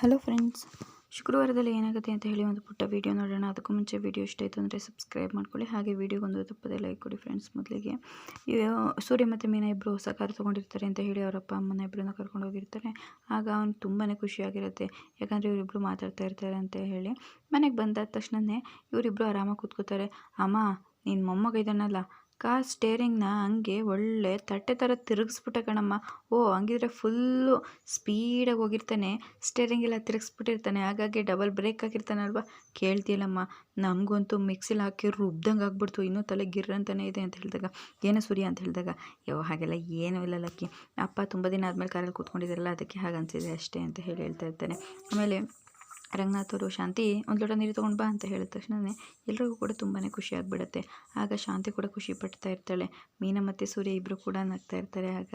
Hello friends, ಶುಕ್ರವಾರದಲ್ಲಿ ಏನಾಗುತ್ತೆ ಅಂತ ಹೇಳಿ ಒಂದು ಪುಟ್ಟ ವೀಡಿಯೋ ನೋಡೋಣ. ಅದಕ್ಕೂ ಮುಂಚೆ ವೀಡಿಯೋ ಇಷ್ಟ ಆಯಿತು ಅಂದರೆ ಸಬ್ಸ್ಕ್ರೈಬ್ ಮಾಡ್ಕೊಳ್ಳಿ. ಹಾಗೆ ವೀಡಿಯೋಗೊಂದು ತಪ್ಪದೆ ಲೈಕ್ ಕೊಡಿ ಫ್ರೆಂಡ್ಸ್ ಮೊದಲಿಗೆ. ಸೂರ್ಯ ಮತ್ತು ಮೀನಾ ಇಬ್ಬರು ಹೊಸ ಕಾರು ತೊಗೊಂಡಿರ್ತಾರೆ ಅಂತ ಹೇಳಿ ಅವರ ಅಪ್ಪ ಅಮ್ಮನ ಇಬ್ಬರನ್ನ ಕರ್ಕೊಂಡು ಹೋಗಿರ್ತಾರೆ. ಆಗ ಅವ್ನು ತುಂಬಾ ಖುಷಿಯಾಗಿರುತ್ತೆ ಯಾಕಂದರೆ ಇವರಿಬ್ಬರು ಮಾತಾಡ್ತಾ ಇರ್ತಾರೆ ಅಂತ ಹೇಳಿ. ಮನೆಗೆ ಬಂದಾದ ತಕ್ಷಣವೇ ಇವರಿಬ್ಬರು ಆರಾಮಾಗಿ ಕೂತ್ಕೋತಾರೆ. ಅಮ್ಮ ನಿನ್ನ ಮೊಮ್ಮಗ ಇದ್ದಾನಲ್ಲ ಕಾರ್ ಸ್ಟೇರಿಂಗ್ನ ಹಂಗೆ ಒಳ್ಳೆ ತಟ್ಟೆ ಥರ ತಿರುಗಿಸ್ಬಿಟ್ಟೆ ಕಣಮ್ಮ. ಓ, ಹಂಗಿದ್ರೆ ಫುಲ್ಲು ಸ್ಪೀಡಾಗಿ ಹೋಗಿರ್ತಾನೆ. ಸ್ಟೇರಿಂಗ್ ಎಲ್ಲ ತಿರುಗಿಸ್ಬಿಟ್ಟಿರ್ತಾನೆ. ಹಾಗಾಗಿ ಡಬಲ್ ಬ್ರೇಕ್ ಹಾಕಿರ್ತಾನಲ್ವ? ಕೇಳ್ತಿಯಲ್ಲಮ್ಮ. ನಮಗಂತೂ ಮಿಕ್ಸಿಲಿ ಹಾಕಿ ರುಬ್ದಂಗೆ ಆಗ್ಬಿಡ್ತು. ಇನ್ನೂ ತಲೆ ಗಿರ್ ಅಂತಲೇ ಇದೆ ಅಂತ ಹೇಳಿದಾಗ. ಏನೋ ಸೂರ್ಯ ಅಂತ ಹೇಳಿದಾಗ. ಯೋ, ಹಾಗೆಲ್ಲ ಏನೂ ಇಲ್ಲ ಲಕ್ಕಿ. ಅಪ್ಪ ತುಂಬ ದಿನ ಆದಮೇಲೆ ಕಾರಲ್ಲಿ ಕೂತ್ಕೊಂಡಿದ್ದಾರಲ್ಲ, ಅದಕ್ಕೆ ಹಾಗೆ ಅನಿಸಿದೆ ಅಷ್ಟೇ ಅಂತ ಹೇಳಿ ಹೇಳ್ತಾ ಇರ್ತಾನೆ. ಆಮೇಲೆ ರಂಗನಾಥ್ ಅವರು, ಶಾಂತಿ ಒಂದು ಲೋಟ ನೀರು ತೊಗೊಂಡು ಬಾ ಅಂತ ಹೇಳಿದ ತಕ್ಷಣವೇ ಎಲ್ರಿಗೂ ಕೂಡ ತುಂಬಾ ಖುಷಿ ಆಗಿಬಿಡುತ್ತೆ. ಆಗ ಶಾಂತಿ ಕೂಡ ಖುಷಿ ಪಡ್ತಾ ಇರ್ತಾಳೆ. ಮೀನಾ ಮತ್ತು ಸೂರ್ಯ ಇಬ್ಬರು ಕೂಡ ನಗ್ತಾ ಇರ್ತಾರೆ. ಆಗ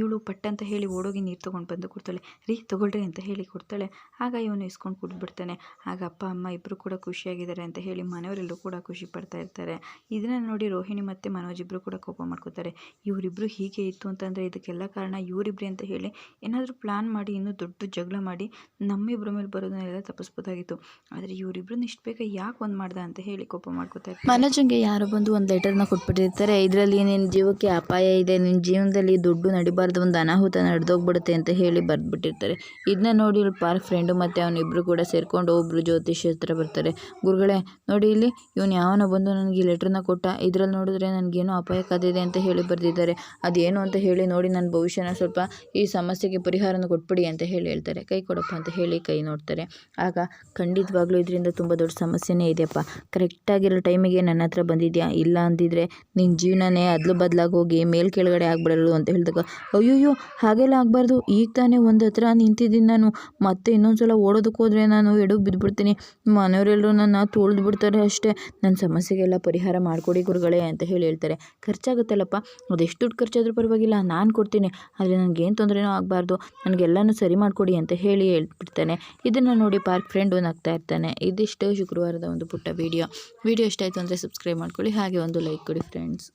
ಇವಳು ಪಟ್ಟ ಅಂತ ಹೇಳಿ ಓಡೋಗಿ ನೀರು ತೊಗೊಂಡು ಬಂದು ಕೊಡ್ತಾಳೆ. ರೀ, ತೊಗೊಳ್ರಿ ಅಂತ ಹೇಳಿ ಕೊಡ್ತಾಳೆ. ಆಗ ಇವನು ಇಸ್ಕೊಂಡು ಕುಡ್ಬಿಡ್ತಾನೆ ಆಗ ಅಪ್ಪ, ಅಮ್ಮ ಇಬ್ಬರು ಕೂಡ ಖುಷಿಯಾಗಿದ್ದಾರೆ ಅಂತ ಹೇಳಿ ಮನೆಯವರೆಲ್ಲರೂ ಕೂಡ ಖುಷಿ ಪಡ್ತಾ ಇರ್ತಾರೆ. ಇದನ್ನು ನೋಡಿ ರೋಹಿಣಿ ಮತ್ತು ಮನೋಜ್ ಇಬ್ಬರು ಕೂಡ ಕೋಪ ಮಾಡ್ಕೋತಾರೆ. ಇವರಿಬ್ಬರು ಹೀಗೆ ಇತ್ತು ಅಂತಂದರೆ ಇದಕ್ಕೆಲ್ಲ ಕಾರಣ ಇವರಿಬ್ಬರಿ ಅಂತ ಹೇಳಿ ಏನಾದರೂ ಪ್ಲಾನ್ ಮಾಡಿ, ಇನ್ನೂ ದೊಡ್ಡ ಜಗಳ ಮಾಡಿ ನಮ್ಮಿಬ್ಬರ ಮೇಲೆ ಬರೋದನ್ನ ಎಲ್ಲ ತಪ್ಪಿಸ್ಬೋದಾಗಿತ್ತು. ಆದರೆ ಇವರಿಬ್ಬರು ಇಷ್ಟು ಬೇಗ ಯಾಕೆ ಒಂದು ಮಾಡ್ದ ಅಂತ ಹೇಳಿ ಕೋಪ ಮಾಡ್ಕೋತಾರೆ ಮನೋಜಂಗೆ ಯಾರೋ ಬಂದು ಒಂದು ಲೆಟರ್ನ ಕೊಟ್ಬಿಟ್ಟಿರ್ತಾರೆ. ಇದರಲ್ಲಿ ನಿನ್ನ ಜೀವಕ್ಕೆ ಅಪಾಯ ಇದೆ ನಿನ್ನ ಜೀವನದಲ್ಲಿ ದುಡ್ಡು ನಡಿಬಾರ್ದು, ಒಂದು ಅನಾಹುತ ನಡೆದೋಗ್ಬಿಡುತ್ತೆ ಅಂತ ಹೇಳಿ ಬರೆದ್ಬಿಟ್ಟಿರ್ತಾರೆ. ಇದನ್ನ ನೋಡಿ ಇಲ್ಲಿ ಪಾರ್ಕ್ ಫ್ರೆಂಡು ಮತ್ತು ಅವನಿಬ್ಬರು ಕೂಡ ಸೇರಿಕೊಂಡು ಒಬ್ಬರು ಜ್ಯೋತಿಷ್ಯ ಹತ್ರ ಬರ್ತಾರೆ. ಗುರುಗಳೇ, ನೋಡಿ ಇಲ್ಲಿ, ಇವನು ಯಾವನೋ ಬಂದು ನನಗೆ ಈ ಲೆಟ್ರನ್ನ ಕೊಟ್ಟ. ಇದರಲ್ಲಿ ನೋಡಿದ್ರೆ ನನಗೇನೋ ಅಪಾಯ ಕಾದಿದೆ ಅಂತ ಹೇಳಿ ಬರೆದಿದ್ದಾರೆ. ಅದೇನು ಅಂತ ಹೇಳಿ ನೋಡಿ ನನ್ನ ಭವಿಷ್ಯನ ಸ್ವಲ್ಪ ಈ ಸಮಸ್ಯೆಗೆ ಪರಿಹಾರನ ಕೊಟ್ಬಿಡಿ ಅಂತ ಹೇಳಿ ಹೇಳ್ತಾರೆ. ಕೈ ಕೊಡಪ್ಪ ಅಂತ ಹೇಳಿ ಕೈ ನೋಡ್ತಾರೆ. ಆಗ ಖಂಡಿತವಾಗ್ಲೂ ಇದರಿಂದ ತುಂಬ ದೊಡ್ಡ ಸಮಸ್ಯೆನೇ ಇದೆಯಪ್ಪ. ಕರೆಕ್ಟಾಗಿರೋ ಟೈಮಿಗೆ ನನ್ನ ಹತ್ರ ಬಂದಿದ್ಯಾ? ಇಲ್ಲ ಅಂದಿದ್ರೆ ನಿನ್ನ ಜೀವನನೇ ಅದಲು ಬದಲಾಗಿ ಹೋಗಿ ಮೇಲ್ ಕೆಳಗಡೆ ಆಗ್ಬಿಡಲು ಅಂತ ಹೇಳಿದಾಗ, ಅಯ್ಯೋಯ್ಯೋ, ಹಾಗೆಲ್ಲ ಆಗಬಾರ್ದು. ಈಗ ತಾನೇ ಒಂದು ಹತ್ರ ನಿಂತಿದ್ದೀನಿ ನಾನು. ಮತ್ತೆ ಇನ್ನೊಂದು ಸಲ ಓಡೋದಕ್ಕೆ ನಾನು ಎಡಕ್ಕೆ ಬಿದ್ದುಬಿಡ್ತೀನಿ ಮನೆಯವರೆಲ್ಲರೂ ನನ್ನ ತುಳಿದು ಬಿಡ್ತಾರೆ ಅಷ್ಟೇ. ನನ್ನ ಸಮಸ್ಯೆಗೆಲ್ಲ ಪರಿಹಾರ ಮಾಡಿಕೊಡಿ ಗುರುಗಳೇ ಅಂತ ಹೇಳಿ ಹೇಳ್ತಾರೆ. ಖರ್ಚಾಗುತ್ತಲ್ಲಪ್ಪ. ಅದೆಷ್ಟು ದುಡ್ಡು ಖರ್ಚಾದರೂ ಪರವಾಗಿಲ್ಲ. ನಾನು ಕೊಡ್ತೀನಿ. ಆದರೆ ನನಗೇನು ತೊಂದರೆನೂ ಆಗಬಾರ್ದು. ನನಗೆಲ್ಲನೂ ಸರಿ ಮಾಡಿಕೊಡಿ ಅಂತ ಹೇಳಿ ಹೇಳ್ಬಿಡ್ತಾನೆ. ಇದನ್ನು ನೋಡಿ ಪಾರ್ಕ್ ಫ್ರೆಂಡು ಆಗ್ತಾ ಇರ್ತಾನೆ. ಇದಿಷ್ಟು ಶುಕ್ರವಾರದ ಒಂದು ಪುಟ್ಟ ವೀಡಿಯೋ ವೀಡಿಯೋ ಇಷ್ಟ ಆಯಿತು ಅಂದರೆ ಸಬ್ಸ್ಕ್ರೈಬ್ ಮಾಡ್ಕೊಳ್ಳಿ. ಹಾಗೆ ಒಂದು ಲೈಕ್ ಕೊಡಿ ಫ್ರೆಂಡ್ಸ್